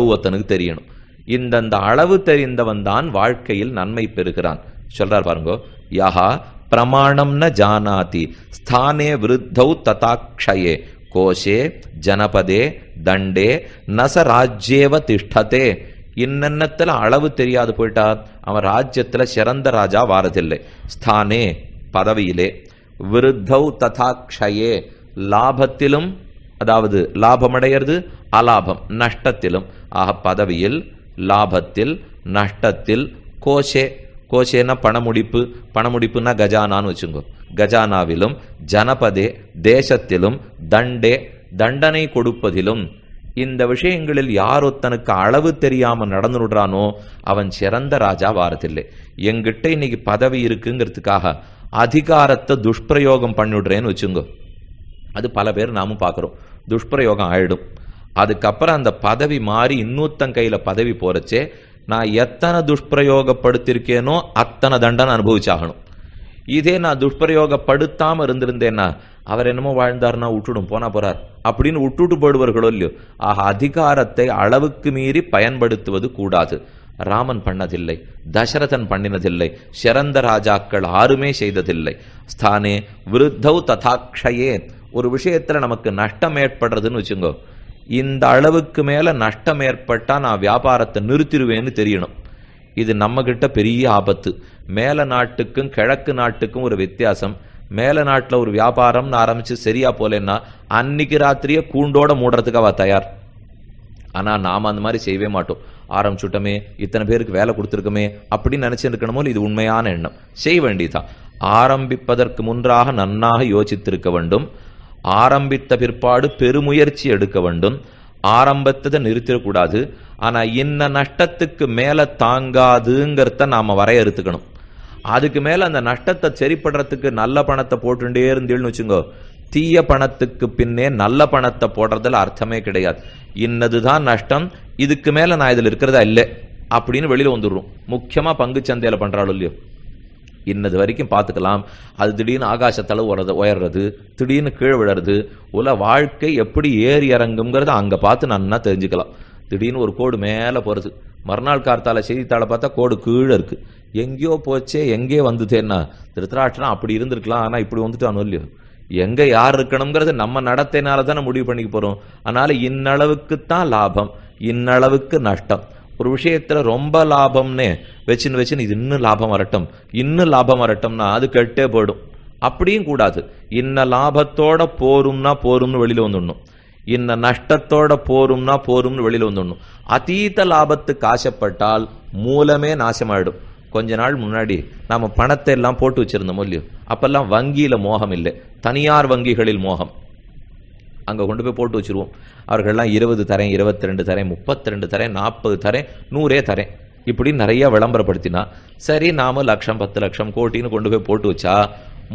ஒருத்தனுக்கு தெரியணும். இந்தந்த அளவு தெரிந்தவன் தான் வாழ்க்கையில் நன்மை பெறுகிறான். சொல்றார் பாருங்கோ. யஹா பிரமாணம் ந ஜானாதி. ஸ்தானே விருத்தௌ ததாக்ஷயே. கோஷே ஜனபதே தண்டே நச ராஜ்யேவ திஷ்டதே. இன்னென்னத்துல அளவு தெரியாது போயிட்டா. அவன் ராஜ்யத்துல சிறந்த ராஜா வாரதில்லை. ஸ்தானே பதவியிலே. விருத்தௌ ததாக்ஷயே. லாபத்திலும் அதாவது லாபமடைகிறது அலாபம் நஷ்டத்திலும். ஆக பதவியில் லாபத்தில் நஷ்டத்தில் கோஷே. கோஷேனா பணமுடிப்பு. பணமுடிப்புனா கஜானான்னு வச்சுங்கோ. கஜானாவிலும் ஜனபதே தேசத்திலும் தண்டே தண்டனை கொடுப்பதிலும் இந்த விஷயங்களில் யார் ஒருத்தனுக்கு அளவு தெரியாம நடந்துடுறானோ அவன் சிறந்த ராஜா வாரதில்லை எங்கிட்ட இன்னைக்கு பதவி இருக்குங்கிறதுக்காக அதிகாரத்தை துஷ்பிரயோகம் பண்ணிவிடுறேன்னு வச்சுங்கோ. அது பல பேர் நாமும் பார்க்குறோம். துஷ்பிரயோகம் ஆயிடும். அதுக்கப்புறம் அந்த பதவி மாறி இன்னொருத்தன் கையில் பதவி போறச்சே நான் எத்தனை துஷ்பிரயோகப்படுத்திருக்கேனோ அத்தனை தண்டனை அனுபவிச்சாகணும். இதே நான் துஷ்பிரயோகப்படுத்தாமல் இருந்திருந்தேன்னா அவர் என்னமோ வாழ்ந்தார்னா விட்டுடும் போனா போறார். அப்படின்னு விட்டுட்டு போடுவார்களோ இல்லையோ. ஆக அதிகாரத்தை அளவுக்கு மீறி பயன்படுத்துவது கூடாது. ராமன் பண்ணதில்லை தசரதன் பண்ணினதில்லை சிறந்த ராஜாக்கள் யாருமே செய்ததில்லை. ஸ்தானே விருத்தௌ ததாக்ஷயே ஒரு விஷயத்துல நமக்கு நஷ்டம் ஏற்படுறதுன்னு வச்சுங்கோ இந்த அளவுக்கு மேல நஷ்டம் ஏற்பட்டா நான் வியாபாரத்தை நிறுத்திடுவேன்னு தெரியணும். இது நம்ம கிட்ட பெரிய ஆபத்து. மேல நாட்டுக்கும் கிழக்கு நாட்டுக்கும் ஒரு வித்தியாசம். மேல நாட்டில் ஒரு வியாபாரம்னு ஆரம்பிச்சு சரியா போலேன்னா அன்னைக்கு ராத்திரியே கூண்டோட மூடுறதுக்கு அவள் தயார். ஆனா நாம அந்த மாதிரி செய்யவே மாட்டோம். ஆரம்பிச்சுட்டோமே இத்தனை பேருக்கு வேலை கொடுத்துருக்கோமே அப்படின்னு நினைச்சிருக்கணுமோ இது உண்மையான எண்ணம். செய்ய வேண்டியதுதான். ஆரம்பிப்பதற்கு முன்றாக நன்னாக யோசித்திருக்க வேண்டும். ஆரம்பித்த பிற்பாடு பெருமுயற்சி எடுக்க வேண்டும். ஆரம்பத்தை நிறுத்திடக்கூடாது. ஆனால் இன்ன நஷ்டத்துக்கு மேலே தாங்காதுங்கிறத நாம வரையறுத்துக்கணும். அதுக்கு மேலே அந்த நஷ்டத்தை சரிப்படுறதுக்கு நல்ல பணத்தை போட்டுட்டே இருந்தீள்னு வச்சுங்கோ தீய பணத்துக்கு பின்னே நல்ல பணத்தை போடுறதுல அர்த்தமே கிடையாது. இன்னதுதான் நஷ்டம் இதுக்கு மேலே நான் இதில் இருக்கிறதா இல்லை அப்படின்னு வெளியில் வந்துடுறோம். முக்கியமாக பங்கு சந்தையில் பண்ணுறாலும் இல்லையோ. இன்னது வரைக்கும் பார்த்துக்கலாம். அது திடீர்னு ஆகாசத்தில் உரது உயர்றது திடீர்னு கீழே விழறது உல வாழ்க்கை எப்படி ஏறி இறங்குங்கிறத அங்கே பார்த்து நன்னா தெரிஞ்சுக்கலாம். திடீர்னு ஒரு கோடு மேலே போகிறது மறுநாள் கார்த்தால செய்தித்தாளை பார்த்தா கோடு கீழே இருக்கு. எங்கேயோ போச்சே எங்கேயோ வந்துட்டேன்னா திருத்தராட்சனா அப்படி இருந்திருக்கலாம் ஆனால் இப்படி வந்துட்டானோ இல்லையோ. எங்கே யார் இருக்கணுங்கிறது நம்ம நடத்தினால தானே முடிவு பண்ணிக்க போறோம். அதனால இன்னளவுக்குத்தான் லாபம் இன்னளவுக்கு நஷ்டம். ஒரு விஷயத்துல ரொம்ப லாபம்னே வச்சுன்னு வச்சுன்னு இது இன்னும் லாபம் வரட்டும் இன்னும் லாபம் வரட்டும்னா அது கெட்டே போயிடும். அப்படியும் கூடாது. இன்ன லாபத்தோட போரும்னா போரும்னு வெளியில வந்துடணும். இன்ன நஷ்டத்தோட போரும்னா போரும்னு வெளியில வந்துடணும். அதீத லாபத்துக்கு ஆசைப்பட்டால் மூலமே நாசமாயிடும். கொஞ்ச நாள் முன்னாடி நாம பணத்தை எல்லாம் போட்டு வச்சிருந்தோம் இல்லையோ? அப்பெல்லாம் வங்கியில மோகம் இல்லை தனியார் வங்கிகளில் மோகம். அங்கே கொண்டு போய் போட்டு வச்சிருவோம். அவர்கள்லாம் இருபது தரேன் இருபத்தி ரெண்டு தரேன் முப்பத்தி ரெண்டு தரேன் நாற்பது தரேன் நூறே தரேன் இப்படி நிறைய விளம்பரப்படுத்தினா சரி நாம் லட்சம் பத்து லட்சம் கோட்டின்னு கொண்டு போய் போட்டு வச்சா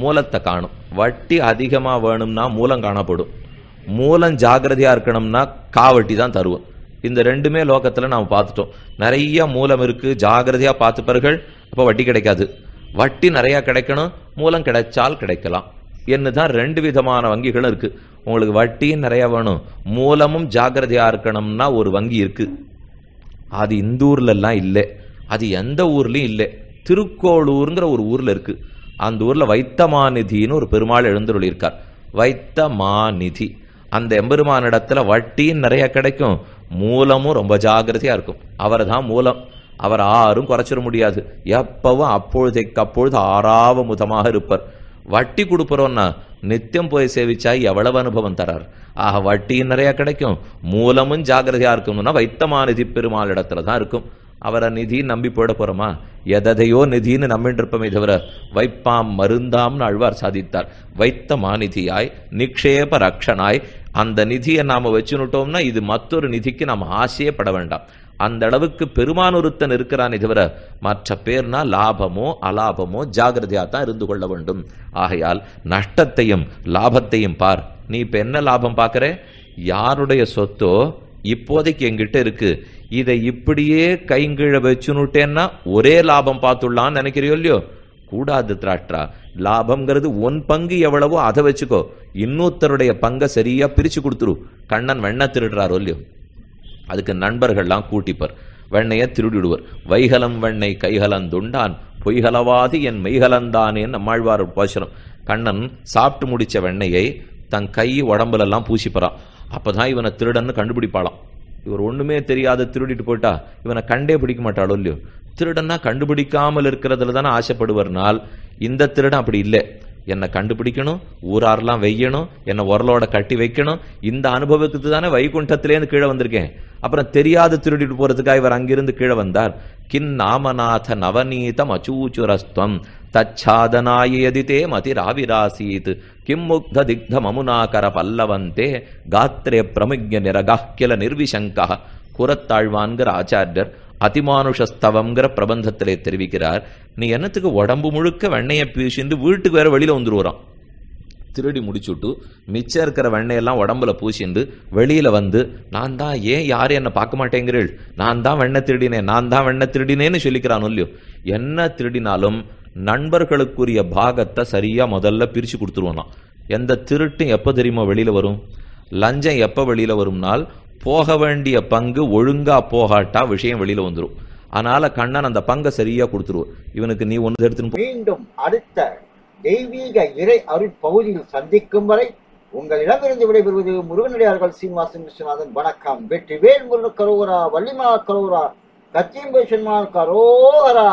மூலத்தை காணும். வட்டி அதிகமாக வேணும்னா மூலம் காணப்படும். மூலம் ஜாகிரதையாக இருக்கணும்னா காவட்டி தான் தருவோம். இந்த ரெண்டுமே லோகத்தில் நாம் பார்த்துட்டோம். நிறைய மூலம் இருக்குது ஜாகிரதையாக பார்த்துப்பார்கள் அப்போ வட்டி கிடைக்காது. வட்டி நிறையா கிடைக்கணும் மூலம் கிடைச்சால் கிடைக்கலாம். என்னதான் ரெண்டு விதமான வங்கிகளும் இருக்கு. உங்களுக்கு வட்டியும் நிறைய வேணும். மூலமும் ஜாகிரதையா இருக்கணும்னா ஒரு வங்கி இருக்கு. அது இந்த ஊர்ல எல்லாம் இல்லை. அது எந்த ஊர்லயும் இல்லை. திருக்கோளூருங்கிற ஒரு ஊர்ல இருக்கு. அந்த ஊர்ல வைத்தமாநிதின்னு ஒரு பெருமாள் எழுந்தருளியிருக்கார். வைத்தமாநிதி. அந்த எம்பெருமானிடத்துல வட்டியும் நிறைய கிடைக்கும். மூலமும் ரொம்ப ஜாகிரதையா இருக்கும். அவர் தான் மூலம். அவர் ஆறும் குறைச்சிட முடியாது. எப்பவும் அப்பொழுதைக்கு அப்பொழுது ஆறாவ முதமாக இருப்பார். வட்டி கொடுப்பறோம்னா நித்தியம் போய் சேவிச்சா எவ்வளவு அனுபவம் தரார்? ஆக வட்டியும் நிறைய கிடைக்கும். மூலமும் ஜாகிரதையா இருக்கணும்னா வைத்தமாநிதி பெருமாள் இடத்துல தான் இருக்கும். அவரை நிதி நம்பி போட போறோமா? எதையோ நிதின்னு நம்பிட்டு இருப்போமே தவிர வைப்பாம் மருந்தாம்னு அழ்வார் சாதித்தார். வைத்த மாநிதியாய் நிக்ஷேப ரக்ஷனாய் அந்த நிதியை நாம வச்சுனுட்டோம்னா இது மற்றொரு நிதிக்கு நாம் ஆசையே பட வேண்டாம். அந்த அளவுக்கு பெருமானொருத்தன் இருக்கிறானே தவிர மற்ற பேர்னா லாபமோ அலாபமோ ஜாகிரதையாக தான் இருந்து கொள்ள வேண்டும். ஆகையால் நஷ்டத்தையும் லாபத்தையும் பார். நீ இப்போ என்ன லாபம் பார்க்குற? யாருடைய சொத்தோ இப்போதைக்கு எங்கிட்ட இருக்கு. இதை இப்படியே கைங்கீழ வச்சுனுட்டேன்னா ஒரே லாபம் பார்த்துடலான்னு நினைக்கிறியோ இல்லையோ? கூடாது திராட்ரா லாபம்ங்கிறது உன் பங்கு எவ்வளவோ அதை வச்சுக்கோ. இன்னொருத்தருடைய பங்கை சரியா பிரிச்சு கொடுத்துரு. கண்ணன் வெண்ண திருடுறாரோ இல்லையோ? அதுக்கு நண்பர்கள்லாம் கூட்டிப்பர். வெண்ணையை திருடிடுவர். வைகலம் வெண்ணை கைகலந்துண்டான் பொய்கலவாது என் மெய்கலந்தானேன்னு நம்மாழ்வார் பாசுரம் கண்ணன் சாப்பிட்டு முடிச்ச வெண்ணையை தன் கை உடம்புலெல்லாம் பூசிப்பறான் அப்பதான் இவனை திருடன்னு கண்டுபிடிப்பாளாம். இவர் ஒன்றுமே தெரியாத திருடிட்டு போயிட்டா இவனை கண்டே பிடிக்க மாட்டாளோ இல்லையோ? திருடன்னா கண்டுபிடிக்காமல் இருக்கிறதுல தானே ஆசைப்படுவர்னால் இந்த திருடன் அப்படி இல்லை. என்னை கண்டுபிடிக்கணும் ஊராரெல்லாம் வெய்யணும் என்னை உரலோட கட்டி வைக்கணும். இந்த அனுபவத்துக்கு தானே வைகுண்டத்திலேருந்து கீழே வந்திருக்கேன். அப்புறம் தெரியாது திருடிட்டு போகிறதுக்காக இவர் அங்கிருந்து கீழே வந்தார். கின் நாமநாத நவநீதம் அச்சூச்சுரஸ்துவம். தச்சாதனாயதிதே மதிராவிராசீத் கிம் முக்த திக்த மமுனாகர பல்லவந்தே. காத்திரே பிரமுஜ நிரகா கில நிர்விசங்கா குரத்தாழ்வான்கிற ஆச்சாரியர் அதிமானுஷஸ்தவங்கிற பிரபந்தத்திலே தெரிவிக்கிறார். நீ என்னத்துக்கு உடம்பு முழுக்க வெண்ணையை பூசிந்து வீட்டுக்கு வேற வெளியில் வந்துருவான் திருடி முடிச்சுட்டு மிச்சம் இருக்கிற வெண்ணையெல்லாம் உடம்புல பூசிண்டு வெளியில் வந்து நான் தான் ஏன் யாரும் என்னை பார்க்க மாட்டேங்கிறீள்? நான் தான் வெண்ணை திருடினேன் நான் தான் வெண்ணை திருடினேன்னு சொல்லிக்கிறான் இல்லையோ? என்ன திருடினாலும் நண்பர்களுக்குரிய பாகத்தை சரியாக முதல்ல பிரிச்சு கொடுத்துருவோம் எந்த திருட்டும் எப்போ தெரியுமா வெளியில் வரும்? லஞ்சம் எப்போ வெளியில் வரும்னால் போக வேண்டிய பங்கு ஒழுங்கா போகாட்டா விஷயம் வெளியில வந்துடும் அதனால கண்ணன் அந்த பங்கை சரியா கொடுத்துருவோம் இவனுக்கு நீ ஒன்று எடுத்துன்னு மீண்டும் அடுத்த தெய்வீக இறை அருள் பகுதியில் சந்திக்கும் வரை உங்களிடமிருந்து விடைபெறுவது முருகனடியார்கள் சீனிவாசன் விஸ்வநாதன். வணக்கம். வெற்றி வேல் முருகன் கரோரா வள்ளிமா கரோரா கச்சிம்பை கரோரா